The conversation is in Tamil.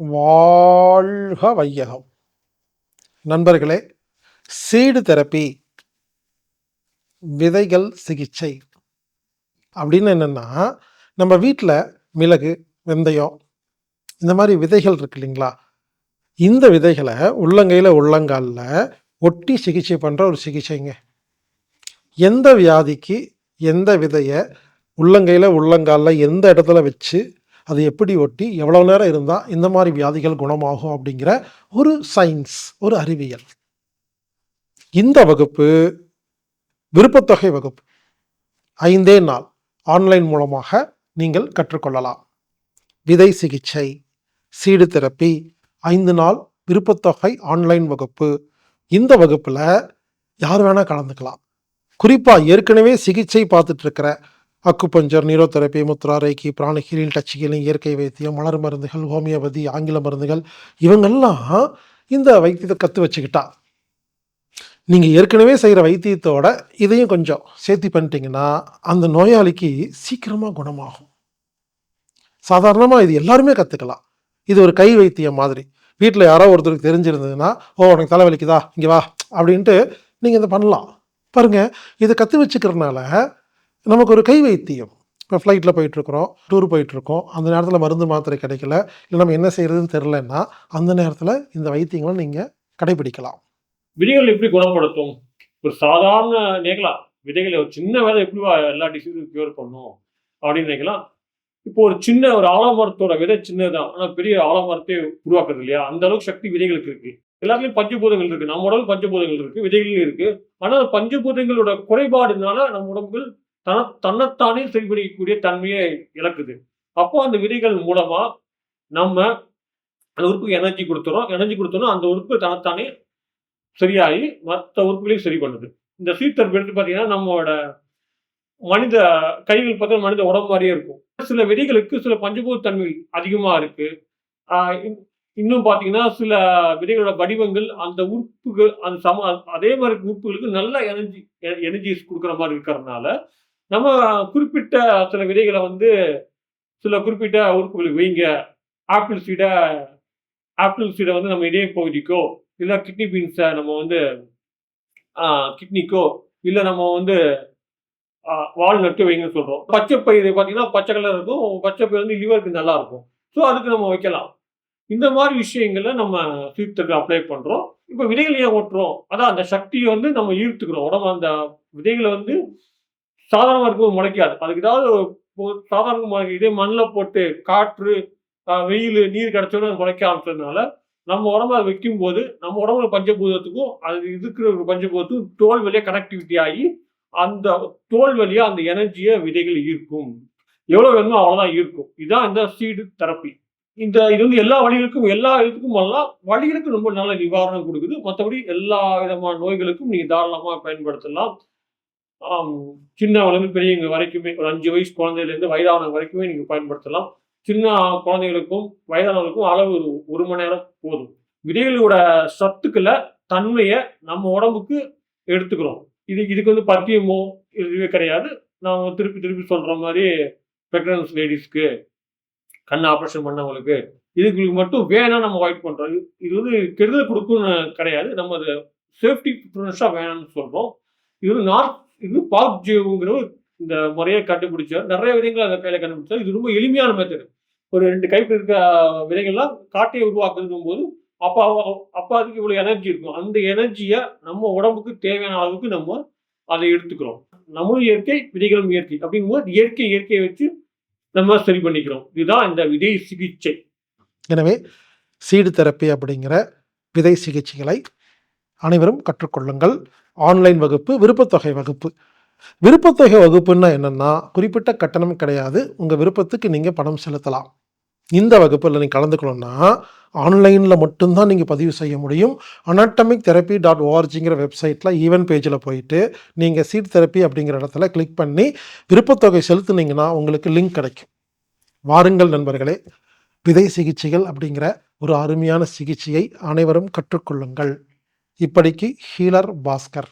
வாழ்க வையகம். நண்பர்களே சீடு தெரப்பி விதைகள் சிகிச்சை அப்படின்னு என்னென்னா நம்ம வீட்டில் மிளகு வெந்தயம் இந்த மாதிரி விதைகள் இருக்கு இல்லைங்களா? இந்த விதைகளை உள்ளங்கையில் உள்ளங்காலில் ஒட்டி சிகிச்சை பண்ணுற ஒரு சிகிச்சைங்க. எந்த வியாதிக்கு எந்த விதையை உள்ளங்கையில் உள்ளங்காலில் எந்த இடத்துல வச்சு அது எப்படி ஒட்டி எவ்வளோ நேரம் இருந்தால் இந்த மாதிரி வியாதிகள் குணமாகும் அப்படிங்கிற ஒரு சயின்ஸ் ஒரு அறிவியல். இந்த வகுப்பு விருப்பத்தொகை வகுப்பு ஐந்தே நாள். ஆன்லைன் மூலமாக நீங்கள் கற்றுக்கொள்ளலாம். விதை சிகிச்சை சீடு தெரப்பி ஐந்து நாள் விருப்பத்தொகை ஆன்லைன் வகுப்பு. இந்த வகுப்பில் யார் வேணால் கலந்துக்கலாம். குறிப்பாக ஏற்கனவே சிகிச்சை பார்த்துட்ருக்கிற acupuncture acupuncture neurotherapy Mudra reiki touch healing இயற்கை வைத்தியம் மலர் மருந்துகள் ஹோமியோபதி ஆங்கில மருந்துகள் இவங்கெல்லாம் இந்த வைத்தியத்தை கற்று வச்சுக்கிட்டா. நீங்கள் ஏற்கனவே செய்கிற வைத்தியத்தோட இதையும் கொஞ்சம் சேர்த்தி பண்ணிட்டீங்கன்னா அந்த நோயாளிக்கு சீக்கிரமாக குணமாகும். சாதாரணமாக இது எல்லாருமே கற்றுக்கலாம் இது ஒரு கை வைத்தியம் மாதிரி. வீட்டில் யாரோ ஒருத்தருக்கு தெரிஞ்சிருந்ததுன்னா ஓ உனக்கு தலைவலிக்குதா இங்கே வா. அப்படின்ட்டு நீங்கள் இதை பண்ணலாம். பாருங்கள் இதை கற்று வச்சுக்கிறதுனால நமக்கு ஒரு கை வைத்தியம். இப்போ ஃப்ளைட்டில் போயிட்டுருக்குறோம் டூர் போயிட்டுருக்கோம். அந்த நேரத்தில் மருந்து மாத்திரை கிடைக்கல. இல்லை நம்ம என்ன செய்கிறதுன்னு தெரிலன்னா அந்த நேரத்தில் இந்த வைத்தியங்களை நீங்கள் கடைபிடிக்கலாம். விதைகள் எப்படி குணப்படுத்தும்? ஒரு சாதாரண நினைக்கலாம். விதைகளை ஒரு சின்ன வேலை எப்படி எல்லா டிசீஸும் கியூர் பண்ணும்? அப்படின்னு நினைக்கலாம். இப்போ ஒரு சின்ன ஒரு ஆலமரத்தோட விதை சின்னதுதான். ஆனால் பெரிய ஆலமரத்தை உருவாக்குறது இல்லையா? அந்த அளவுக்கு சக்தி விதைகளுக்கு இருக்கு. எல்லாத்துலயும் பஞ்சபூதங்கள் இருக்கு. நம்ம உடம்பு பஞ்சபூதங்கள் இருக்கு. விதைகளும் இருக்கு. ஆனால் பஞ்சபூதங்களோட குறைபாடுனால நம்ம உடம்புகள் தன தன்னைத்தானே சரி பண்ணிக்கக்கூடிய தன்மையை இழக்குது. அப்போ அந்த விதைகள் மூலமா நம்ம அந்த உறுப்புக்கு எனர்ஜி கொடுத்துறோம். எனர்ஜி கொடுத்தோம்னா அந்த உறுப்பு தனத்தானே சரியாகி மற்ற உறுப்புகளையும் சரி பண்ணுது. இந்த சீத்தர் எடுத்து பார்த்தீங்கன்னா நம்மளோட மனித கைகள் பார்த்தா மனித உடம்பு மாதிரியே இருக்கும். சில விதைகளுக்கு சில பஞ்சபூத தன்மை அதிகமாக இருக்கு. இன்னும் பார்த்தீங்கன்னா சில விதைகளோட வடிவங்கள் அந்த உறுப்புகள் அந்த சம அதே மாதிரி உறுப்புகளுக்கு நல்ல எனர்ஜி எனர்ஜிஸ் கொடுக்குற மாதிரி இருக்கிறதுனால நம்ம குறிப்பிட்ட சில விதைகளை வந்து சில குறிப்பிட்ட உறுப்புகளுக்கு வைங்க. ஆப்பிள் சீடை ஆப்பிள் சீடை வந்து நம்ம இதய பகுதிக்கோ இல்லை கிட்னி பீன்ஸை நம்ம வந்து கிட்னிக்கோ இல்லை நம்ம வந்து வால் நட்டு வைங்கன்னு சொல்கிறோம் பச்சை பயிர் பார்த்தீங்கன்னா பச்சை கலர் இருக்கும். பச்சை பயிர் வந்து லிவருக்கு நல்லா இருக்கும். ஸோ அதுக்கு நம்ம வைக்கலாம். இந்த மாதிரி விஷயங்களை நம்ம சீர்த்துக்கு அப்ளை பண்ணுறோம் இப்போ விதைகள் ஏன் ஓட்டுறோம்? அதான் அந்த சக்தியை வந்து நம்ம ஈர்த்துக்கிறோம். உடம்பு அந்த விதைகளை வந்து சாதாரணமாக இருக்கும் முளைக்காது. அதுக்கு ஏதாவது சாதாரண முளைக்க இதே மண்ணில் போட்டு காற்று வெயில் நீர் கிடச்சோன்னு அது முளைக்க ஆரம்பிச்சதுனால நம்ம உடம்பு அதை வைக்கும் போது நம்ம உடம்புல பஞ்சபூதத்துக்கும் அது இருக்கிற ஒரு பஞ்சபூதத்துக்கும் தோல் வழியாக கனெக்டிவிட்டி ஆகி அந்த தோல் வழியாக அந்த எனர்ஜியை விதைகள் ஈர்க்கும். எவ்வளோ வேணுமோ அவ்வளோதான் ஈர்க்கும். இதுதான் இந்த சீடு தெரப்பி இந்த இது வந்து எல்லா வழிகளுக்கும் எல்லா இதுக்கும் வரலாம் வழிகளுக்கு ரொம்ப நல்ல நிவாரணம் கொடுக்குது. மற்றபடி எல்லா விதமான நோய்களுக்கும் நீங்கள் தாராளமாக பயன்படுத்தலாம். சின்னவங்களுக்கு பெரியவங்க வரைக்குமே ஒரு அஞ்சு வயசு குழந்தையிலேருந்து வயதானவங்க வரைக்குமே நீங்கள் பயன்படுத்தலாம். சின்ன குழந்தைகளுக்கும் வயதானவர்களுக்கும் அளவு ஒரு மணி நேரம் போதும். விதைகளோட சத்துக்களை தன்மையை நம்ம உடம்புக்கு எடுத்துக்கிறோம். இது இதுக்கு வந்து பத்தியமோ இதுவே கிடையாது. நான் திருப்பி திருப்பி சொல்கிற மாதிரி ப்ரெக்னன்ஸ் லேடிஸ்க்கு கண் ஆப்ரேஷன் பண்ணவங்களுக்கு இதுக்கு மட்டும் வேணாம் நம்ம அவாய்ட் பண்ணுறோம் இது- இது வந்து கெடுதல் கொடுக்குன்னு கிடையாது. நம்ம அது சேஃப்டி ப்ரிஃபரன்ஸாக வேணாம்னு சொல்கிறோம் இது வந்து நார்த் இது பாக் ஜியோங்கிற இந்த முறையை கண்டுபிடிச்சார். நிறைய விதைகள் அந்த கையில கண்டுபிடிச்சார். இது ரொம்ப எளிமையான மெத்தடு ஒரு ரெண்டு கைப்பில் இருக்க விதைகள்லாம் காட்டையை உருவாக்குறதும் போது அப்போ அப்போ அதுக்கு இவ்வளோ எனர்ஜி இருக்கும். அந்த எனர்ஜியை நம்ம உடம்புக்கு தேவையான அளவுக்கு நம்ம அதை எடுத்துக்கிறோம். நம்மளும் இயற்கை விதைகளும் இயற்கை அப்படிங்கும்போது இயற்கை இயற்கையை வச்சு நம்ம சரி பண்ணிக்கிறோம். இதுதான் இந்த விதை சிகிச்சை. எனவே சீடு தெரப்பி அப்படிங்கிற விதை சிகிச்சைகளை அனைவரும் கற்றுக்கொள்ளுங்கள். ஆன்லைன் வகுப்பு விருப்பத்தொகை வகுப்பு. விருப்பத்தொகை வகுப்புன்னா என்னென்னா குறிப்பிட்ட கட்டணம் கிடையாது. உங்கள் விருப்பத்துக்கு நீங்கள் பணம் செலுத்தலாம். இந்த வகுப்பில் நீங்கள் கலந்துக்கணும்னா ஆன்லைனில் மட்டும்தான் நீங்கள் பதிவு செய்ய முடியும். அனாட்டமிக் தெரப்பி டாட் ஓஆர்ஜிங்கிற வெப்சைட்டில் ஈவென்ட் பேஜில் போயிட்டு நீங்கள் சீட் தெரப்பி அப்படிங்கிற இடத்துல கிளிக் பண்ணி விருப்பத்தொகை செலுத்துனீங்கன்னா உங்களுக்கு லிங்க் கிடைக்கும். வாருங்கள் நண்பர்களே. விதை சிகிச்சைகள் அப்படிங்கிற ஒரு அருமையான சிகிச்சையை அனைவரும் கற்றுக்கொள்ளுங்கள். ഇപ്പടിക്ക് ഹീലർ ഭാസ്കർ